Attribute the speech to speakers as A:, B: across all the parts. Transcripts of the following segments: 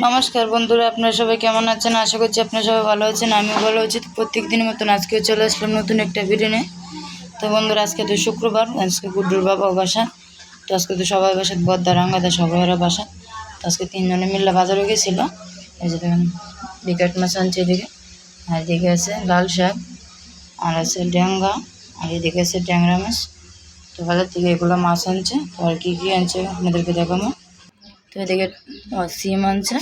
A: নমস্কার বন্ধুরা, আপনারা সবাই কেমন আছেন? আশা করছি আপনারা সবাই ভালো আছেন, আমিও ভালো আছি। প্রত্যেক দিনের মতন আজকেও চলে আসলাম নতুন একটা ভিডিও নিয়ে। তো বন্ধুরা, আজকে তো শুক্রবার, আজকে গুড্ডুর বাবা বাসা। তো আজকে তো সবাই বাসা, বদ্দা, রাঙ্গাদা সবাই ওরা বাসা। তো আজকে তিনজনে মিল্লা বাজারে গেছিল। এই যে দেখেন, বিকেট মাছ আনছে এদিকে। আর এদিকে আছে লাল শাক, আর আছে ড্যাঙ্গা আর এদিকে আছে ট্যাংরা মাছ। তো বাজার থেকে এগুলো মাছ আনছে। তো আর কী কী আনছে, আপনাদেরকে দেখাবো। তো এদিকে সিম আনছে,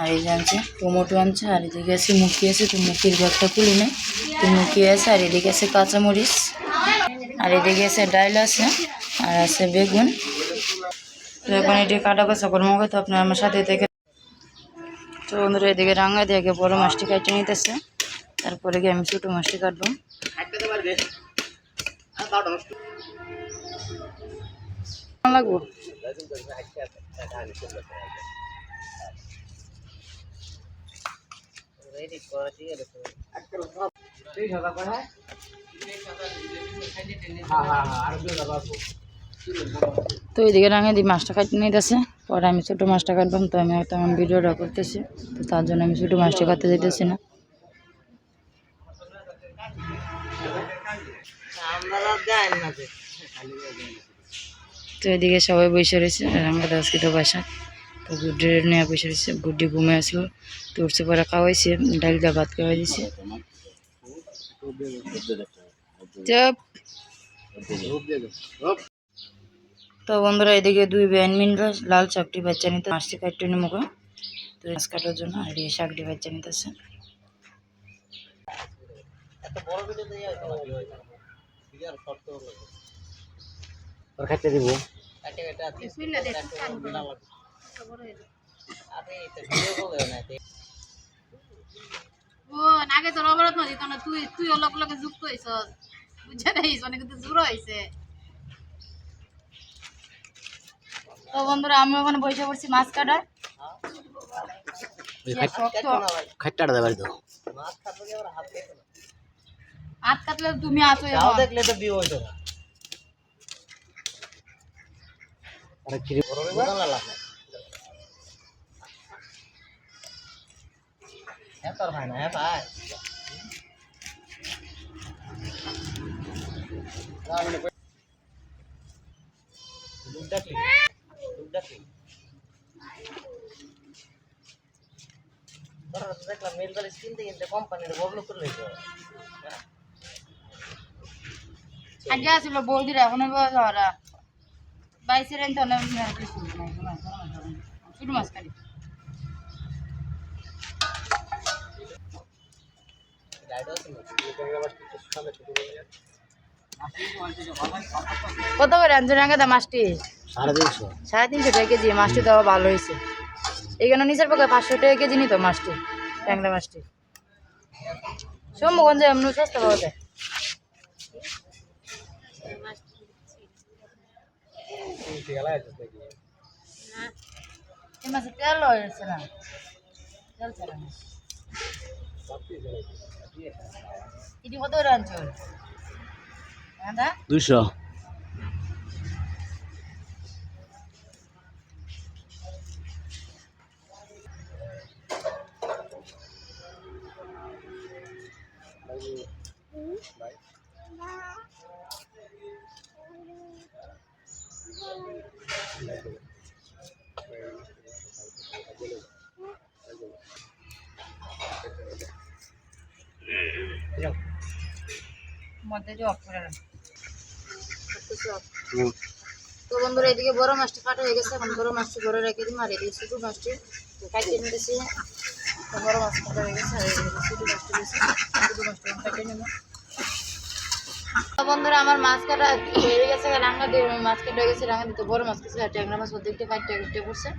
A: আর এই আনছে, টমেটো আনছে, আর এদিকে আছে মুখি আছে, তো মুখির ব্যাগটা খুলে নেই। তো মুখি আছে, আর এদিকে আছে কাঁচামরিচ, আর এদিকে আছে ডাইল আছে, আর আছে বেগুন। তো এখন এটি কাটা বাছা করব তো আপনার আমার সাথে থেকে তো বন্ধুরা, এদিকে রাঙা দিয়ে আগে বড়ো মাছটি কাটে নিতেছে। তারপরে গিয়ে আমি ছোটো মাছটি কাটবো। লাগবো? তো এদিকে রাঙে দিয়ে মাছটা কাটতে নিতেছে পরে আমি ছোটো মাছটা কাটবাম তো আমি হয়তো তেমন ভিডিওটা করতেছি, তো তার জন্য আমি ছোটো মাছটা কাটতে যেতেছি না। তো এদিকে সবাই বসে রয়েছে, আর আমরা আজকে তো বাসা তো গুড্ডি নিয়ে বসে রয়েছে, গুড্ডি ঘুমে আসলো। তো উঠছে পরে খাওয়াইছে, ডাল দা ভাত খাওয়াই দিছে। তো বন্ধুরা, এদিকে দুই ব্যান মিনরা লাল শাকটি বাচ্চা নিতে মাছটি কাটতে নি মুখে। তো মাছ কাটার জন্য আর এই শাকটি বাচ্চা নিতেছে।
B: খাইতে দিব।
C: আগে তোর অবরোধ নদী তখন তুই তুই অলপ লগে যুক্ত হইছ বুঝে দেখিস অনেক কিন্তু জুড়ো হয়েছে
A: তো বন্ধুরা আমি ওখানে বসে পড়ছি মাছ কাটার। শক্ত
B: দেবার তো
C: হাত কাটলে তুমি আছো
B: তাও দেখলে তো বিয়ে হইতো না আরে কি বোঝা না লাভ নাই হ্যাঁ তোর ভাই না হ্যাঁ ভাই। দুধ ডাকলি? দুধ ডাকলি? দেখলাম মেল কিনতে কিনতে কোম্পানির ববলু করে লইছো
A: আগে আসছিল বৌদিরা এখন ওরা। বাইশের অনেক মাছ কাটি কত করে আনছো রাঙ্গাদা মাছটি?
B: সাড়ে তিনশো।
A: সাড়ে তিনশো টাকা কেজি মাছটি দেওয়া ভালো হয়েছে। এখানে নিচের পক্ষে পাঁচশো টাকা কেজি নিত মাছটি ট্যাংরা মাছটি। সোমগঞ্জে এমনি সস্তা পাওয়া যায়। এই মাছের তেল হয়েছে না তেল ছাড়া না এটি কত করে আনছো দাদা
B: দুইশো
A: মধ্যে অফ করে। তো বন্ধুরা এদিকে বড় মাছটি কাটা হয়ে গেছে। এখন বড় মাছটি ঘরে রেখে দিই আর এদিকে ছোটো মাছটি কাটিয়ে নিতেছি। বড় মাছ কাটা হয়ে গেছে। আর এদিকে ছোটো মাছটি ছোটো মাছটি কাটিয়ে নেব। বন্ধুরা, আমার মাছ কাটা হয়ে গেছে, রান্না দিয়ে মাছ কাটা হয়ে গেছে, রান্না দিতে বড় মাছ কিছু ট্যাংরা মাছ অর্ধেকটা কাটতে কেটে পড়ছে।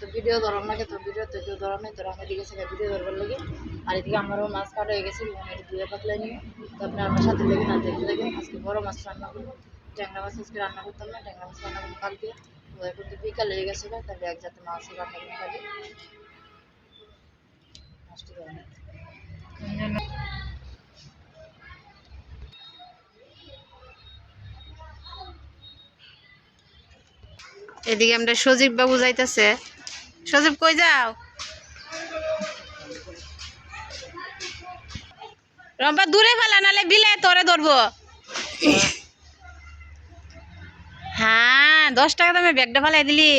A: তো ভিডিও ধরম লাগে, তো ভিডিও তো কেউ ধরম নেই, তো রান্না দিয়ে গেছে ভিডিও ধরবার লাগে। আর এদিকে আমারও মাছ কাটা হয়ে গেছে এটা ধুয়ে পাতলা নিয়ে। তো আপনি আমার সাথে দেখবেন, আর দেখতে দেখবেন আজকে বড় মাছ রান্না করব। ট্যাংরা মাছ আজকে রান্না করতাম না, ট্যাংরা মাছ রান্না করব কালকে। তো এখন তো বিকাল হয়ে গেছে তাহলে একসাথে মাছ রান্না করব কালকে। মাছটি
C: এদিকে আমরা সজীব বাবু যাইতেছে। সজীব, কই যাও? রম্পা, দূরে ফেলা, নালে বিলে তোরে ধরবো। হ্যাঁ দশ টাকা দামে ব্যাগটা ফেলাই দিলি।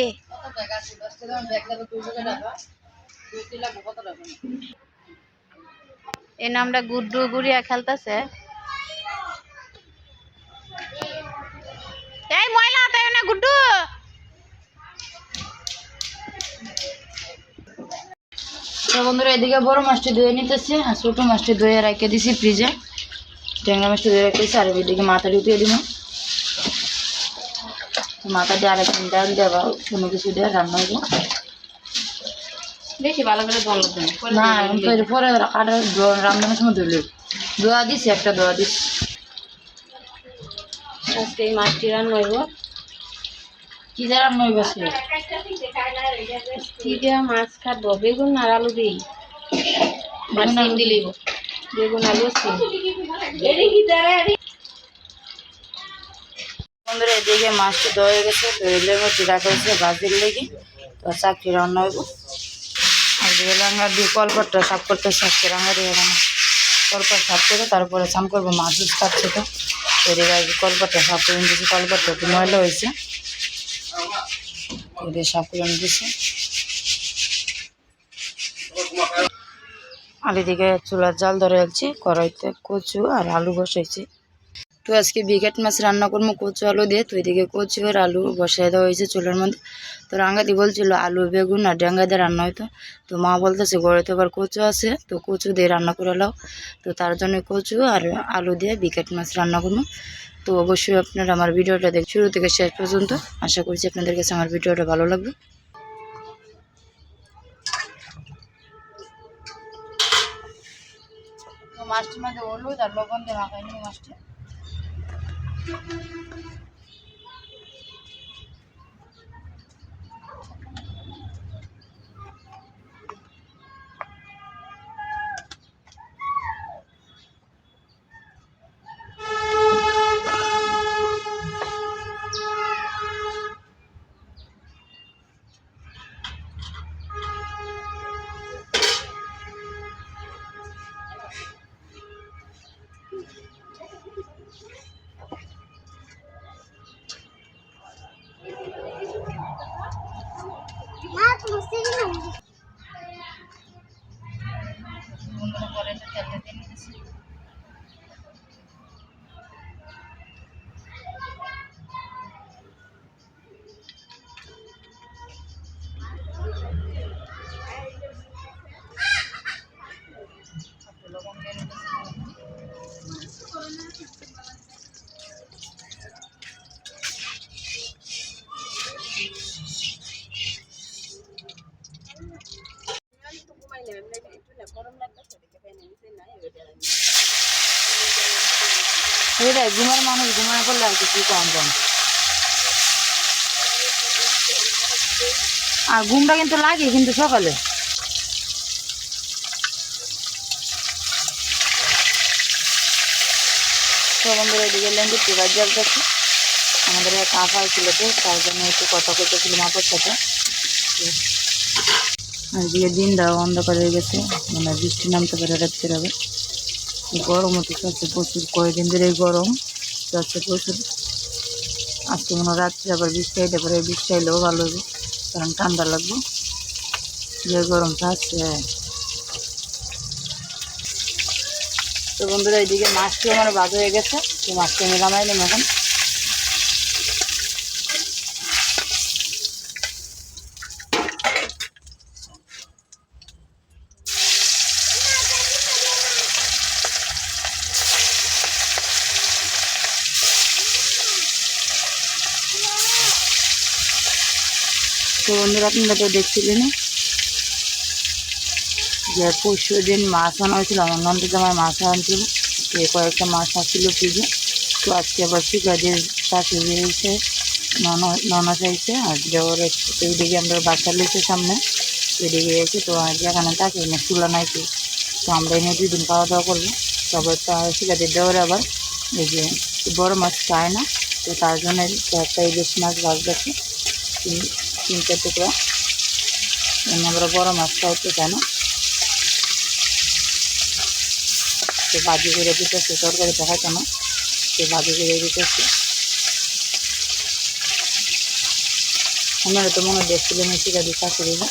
C: এই নামটা গুড্ডু গুড়িয়া খেলতেছে। এই ময়লা তাই না, গুড্ডু।
A: তো বন্ধুরা এদিকে বড় মাছটি ধুয়ে নিতেছি আর ছোটো মাছটি ধুয়ে রেখে দিছি ফ্রিজে। ট্যাংরা মাছটি ধুয়ে রেখেছি আর এদিকে মাথাটি উঠিয়ে দিব। মাথা দিয়ে আরেকদিন ডাল দেওয়া কোনো কিছু দিয়ে রান্না হইব।
C: বেশি ভালো করে
A: না পরে কাটা রান্নার সময় ধুলে দোয়া দিছি একটা দোয়া দিছি।
C: আজকে এই মাছটি রান্না হইব।
A: কি যে রান্না হইব আজকে?
C: কি দিয়া মাছ খাব। বেগুন আর আলু দিই।
A: বেগুন
C: সিম
A: আলু
C: দিলেই বেগুন আলু সিম।
A: বন্ধুরা এদিকে মাছটি ধোয়া গেছে ধুইলে মধ্যে রাখা হয়েছে ভাজির লেগে। তো চাকরি রান্না হইব। আর দিয়ে রান্না দিয়ে কলপাটটা সাফ করতে আজকে রান্না দিয়ে কলপাট সাফ করে তারপরে চান করব মাছ কাটছে তো এদিকে কলপাটটা সাফ করে কলপাটটা একটু ময়লা হয়েছে। এদিকে সাফ করে নিতেছি আর এদিকে চুলার জাল ধরে আলছি কড়াইতে কচু আর আলু বসাইছি। তো আজকে বিকেট মাছ রান্না করব, কচু আলু দিয়ে। তো এদিকে কচু আর আলু বসাই দেওয়া হয়েছে চুলের মধ্যে। তো রাঙ্গাদি বলছিল আলু, বেগুন আর ডেঙ্গা দিয়ে রান্না হয়তো তো মা বলতেছে ঘরে তো আবার কচু আছে, তো কচু দিয়ে রান্না করে লাও তো তার জন্য কচু আর আলু দিয়ে বিকেট মাছ রান্না করব। তো অবশ্যই আপনারা আমার ভিডিওটা দেখ শুরু থেকে শেষ পর্যন্ত আশা করছি আপনাদের কাছে আমার ভিডিওটা ভালো লাগবে। মাছটির মধ্যে হলুদ আর লবণ দিয়ে মাখাই মাছটি। কড়াইতে তেলটা দিয়ে নিতেছি এটাই ঘুমার মানুষ ঘুমায় করলে আর কিছু কম কম আর ঘুমটা কিন্তু লাগে কিন্তু সকালে। বন্ধুরা, এদিকে লেঙ্গু চুলার জল করছে আমাদের এক কাঁফা ছিল তো, তার জন্য একটু কথা করতেছিলাম আপনার সাথে। আজকে দিনটা অন্ধকার হয়ে গেছে মানে বৃষ্টি নামতে পারে রাত্রে হবে গরম হতে চাচ্ছে প্রচুর, কয়েকদিন ধরে গরম যাচ্ছে প্রচুর। আজকে মনে হয় রাত্রে আবার বৃষ্টি আইতে পারে বৃষ্টি আইলেও ভালো হবে, কারণ ঠান্ডা লাগবে। যে গরম চাচ্ছে তো বন্ধুরা, এইদিকে মাছটি আমার বাদ হয়ে গেছে, তো মাছটি আমি নামাই নিলাম এখন। তো বন্ধুরা, আপনারা তো দেখছিলেন যে পরশু দিন মাছ আনা হয়েছিল, আমার নন্দ জামাই মাছ আনছিল তো কয়েকটা মাছ আসছিল ফ্রিজে। তো আজকে আবার শিকাদের শাশুড়ি হয়েছে ননা চাইছে, আর দেওয়ার এইদিকে আমরা বাচ্চা লইছে সামনে এদিকে এসে তো এখানে তাকে এনে চুলা নাই তো আমরা এনে দুই দিন খাওয়া দাওয়া করব। তারপর তো শিকাদের দেওয়ার আবার, এই যে বড় মাছ খায় না, তো তার জন্য একটা ইলিশ মাছ তিন তিনটে টুকরা। আমরা বড় মাছ খাইতে চাই না তো ভাজি করে দিতেছে, তরকারি দেখাইতো না। সে ভাজি করে দিতেছে। আপনারা তো মনে হয় দেখছিলেন শিকারি শাশুড়িরা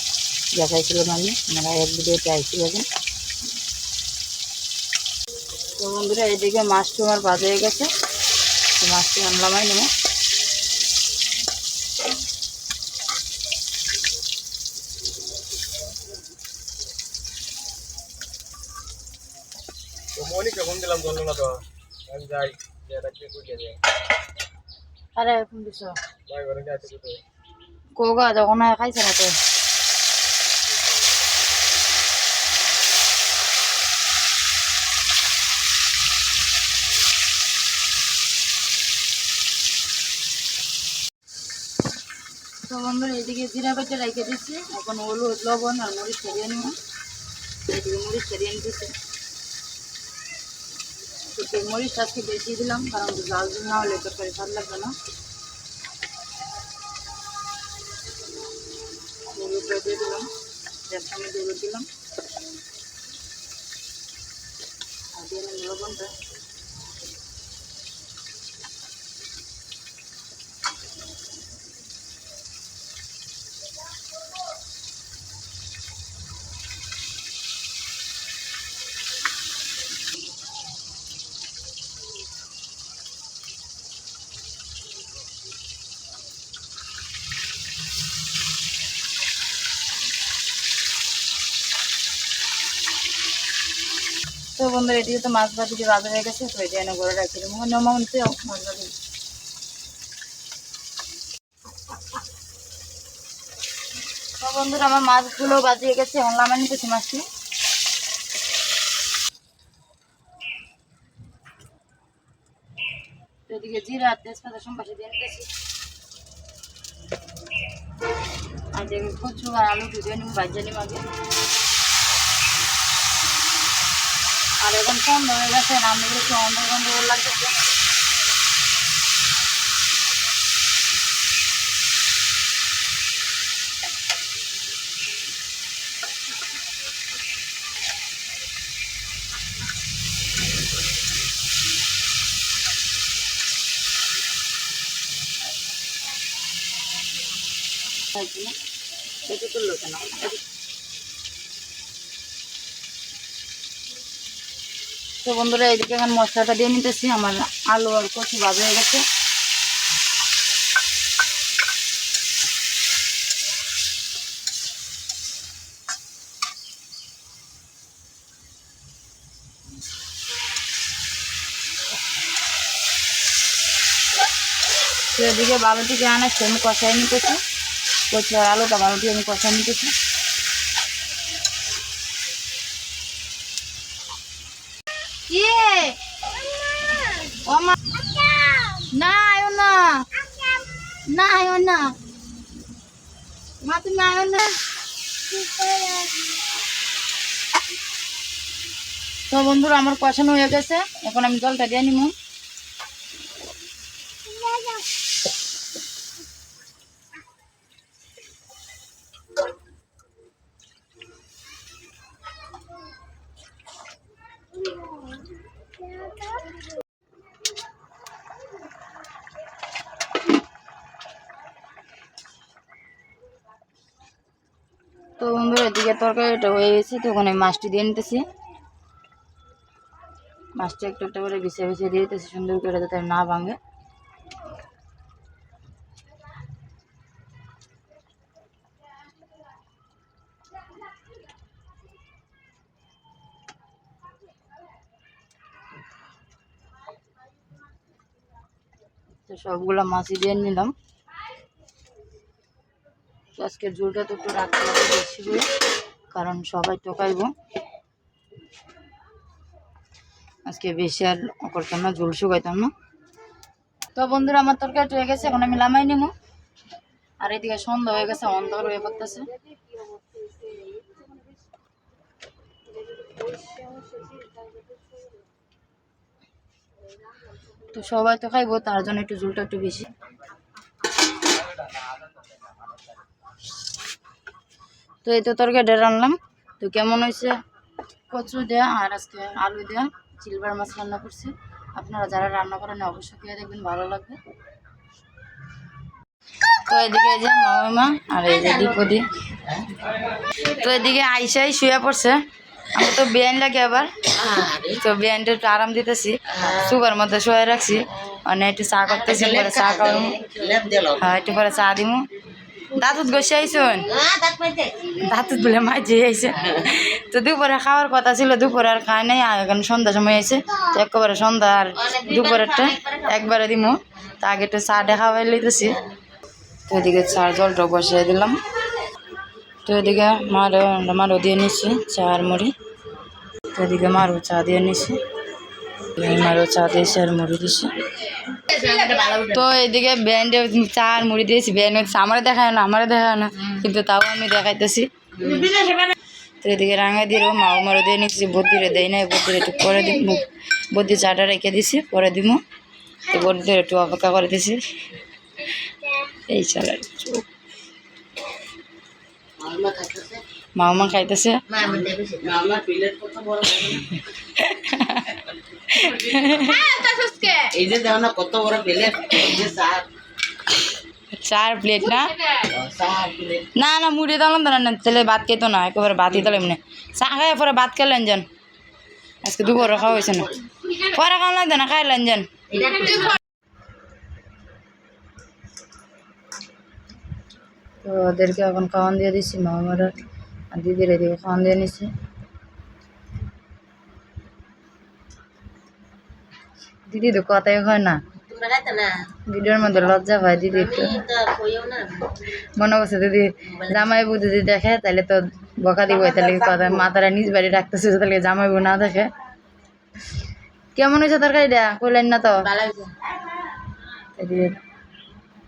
A: দেখাইছিলাম আমি আপনারা এক ভিডিওতে আইছিলেন তো বন্ধুরা, এদিকে মাছটা আমার ভাজা হয়ে গেছে। মাছটি আনলাম নেব
B: মনিকে ফোন দিলাম বলল না তো। আমি যাই
A: আরে এখন দিছ?
B: ভাই ঘরে যাইতে কোথায়?
A: কোগা যখন খাইছে না তো। তো বন্ধুরা এদিকে জিরা বেটে রেখে দিচ্ছি এখন হলুদ লবণ আর মরিচ ছড়িয়ে নেব এদিকে মরিচ ছড়িয়ে নিতেছি। তো মরিচটা আজকে বেশি দিলাম, কারণ জাল না হলে তরকারি ভালো লাগবে না। হলুদটা দিয়ে দিলাম চামচ হলুদ দিলাম। আর দিয়ে লবণটা। তো বন্ধুরা, এদিকে তো মাছ ভাজি বাজার হয়ে গেছে, তো এটা এনে ঘরে রাখি দেবো মানে মামন তুই মাছ ভাজি। তো বন্ধুরা, আমার মাছগুলো বাজিয়ে গেছে, এখন লামা নিতেছি মাছটি। এদিকে জিরা, তেজপাতা সম্পাসে দিয়ে আর এদিকে কচু আর আলু দিয়ে নিব ভাজিয়ে নিব আগে। আর এখন সন্ধ্যা হয়ে গেছে? রান্না একটু অন্ধ বন্ধ লাগতেছে এটা তুললো কেন? তো বন্ধুরা, এদিকে এখন মশলাটা দিয়ে নিতেছি। আমার আলু আর কচু ভাজা হয়ে গেছে। এদিকে বালুটিকে আনাচ্ছি আমি কষাই নিতেছি। কচু আর আলুটা বালুটি আমি কষাই নিতেছি কি ও মা না, আয়ো না। না, আয়ো না। তুমি আয়ো না। তো বন্ধুরা, আমার কষানো হয়ে গেছে। এখন আমি জলটা দিয়ে নিব তো বন্ধুরা এদিকে তরকারিটা হয়ে গেছে, তো ওখানে মাছটি দিয়ে নিতেছি। মাছটা একটু একটা করে বিছিয়ে বিছিয়ে দিয়ে দিতেছি, সুন্দর করে যাতে না ভাঙে। তো সবগুলা মাছই দিয়ে নিলাম। আজকের ঝোলটা তো একটু রাখতে হবে, বেশি করে, কারণ সবাই টোকাইব। আজকে বেশি আর করতাম না, ঝোল শুকাইতাম না। তো বন্ধুরা, আমার তরকারি হয়ে গেছে, এখন আমি লামাই নেব আর এদিকে সন্ধ্যা হয়ে গেছে, অন্ধকার হয়ে পড়তেছে। তো সবাই তো খাইবো, তার জন্য একটু ঝোলটা একটু বেশি। তো এই তো তরকারিটা রান্নাম। তো কেমন হয়েছে? কচু দেয়া আর আজকে আলু দেয়া চিলবার মাছ রান্না করছি। আপনারা যারা রান্না করেন অবশ্যই খেয়ে দেখবেন, ভালো লাগবে। তো এদিকে যে মামা আর এই যে দীপদি। তো এদিকে আইসাই শুয়ে পড়ছে। আমি তো বিয়ান লাগে আবার। তো বিয়ানটা একটু আরাম দিতেছি। সুগার মধ্যে শুয়ে রাখছি। মানে একটু চা করতেছি, পরে চা খাওয়াম হ্যাঁ একটু পরে চা দিমু। দাঁতুত গসে আইসুন দাঁতুত বলে মাঝে আইসে তো দুপুরে খাওয়ার কথা ছিল দুপুরে আর খায় নাই এখন সন্ধ্যা সময় আইসে তো একেবারে সন্ধ্যা আর দুপুরেরটা একবারে দিমু। তা আগে একটু চাটা খাওয়াই লইতেছি তো এদিকে চার জলটা বসিয়ে দিলাম। তো এদিকে মারো মারো দিয়ে নিচ্ছি চা আর মুড়ি তো এদিকে মারো চা দিয়ে নিচ্ছি মারও চা দিয়েছি আর মুড়ি দিছি। তো এদিকে ব্যান্ডে চা আর মুড়ি দিয়েছি, ব্যান্ড হচ্ছে আমার দেখায় না, আমার দেখায় না, কিন্তু তাও আমি দেখাইতেছি। তো এদিকে রাঙা দিও মাও মারও দিয়ে নিচ্ছি, বদ্দিরে দেয় না বদ্দিরে একটু পরে দিব বদ্দি চাটা রেখে দিছি, পরে দিব তো বদ্দিরে একটু অপেক্ষা করে দিছি। এই চালা মামা খাইতেছে।
D: এই যে দেখো না কত বড় প্লেট চার।
A: চার প্লেট না? না না মুড়ি দিলাম তো না তাহলে ভাত খেতো না একেবারে ভাতই দিলাম এমনি চা খাই পরে ভাত খেলেন যান। আজকে দুপুরে খাওয়া হয়েছে না। পরে খাওয়া লাগবে না খাইলেন যান। তো ওদেরকে এখন খাওয়ান দিয়ে দিচ্ছি মামার। আর দিদির এদিকে খাওয়ান দিয়ে নিচ্ছি দিদি তো কথাই হয় না।
D: না?
A: ভিডিওর মধ্যে লজ্জা হয় দিদি একটু মনে করছে যদি জামাই বউ যদি দেখে তাহলে তো বকা দিব তাহলে কথা মাথাটা নিজ বাড়ি রাখতেছে তাহলে জামাই বউ না দেখে। কেমন হয়েছে তরকারিটা? কইলেন না তো?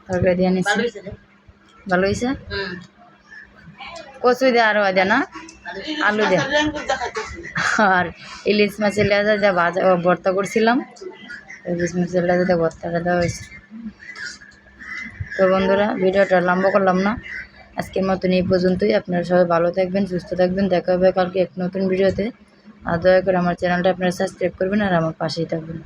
A: তরকারি দিয়ে নিচ্ছি
D: ভালো হয়েছে
A: কচু দিয়ে আরও দিয়ে না? আলু দিয়ে। আর ইলিশ মাছের লেজা যা ভাজা ভর্তা করছিলাম। ইলিশ মাছের লেজা যা ভর্তাটা দেওয়া হয়েছে। তো বন্ধুরা, ভিডিওটা লম্বা করলাম না। আজকের মতন এই পর্যন্তই। আপনারা সবাই ভালো থাকবেন, সুস্থ থাকবেন। দেখা হবে কালকে এক নতুন ভিডিওতে। আর দয়া করে আমার চ্যানেলটা আপনারা সাবস্ক্রাইব করবেন আর আমার পাশেই থাকবেন।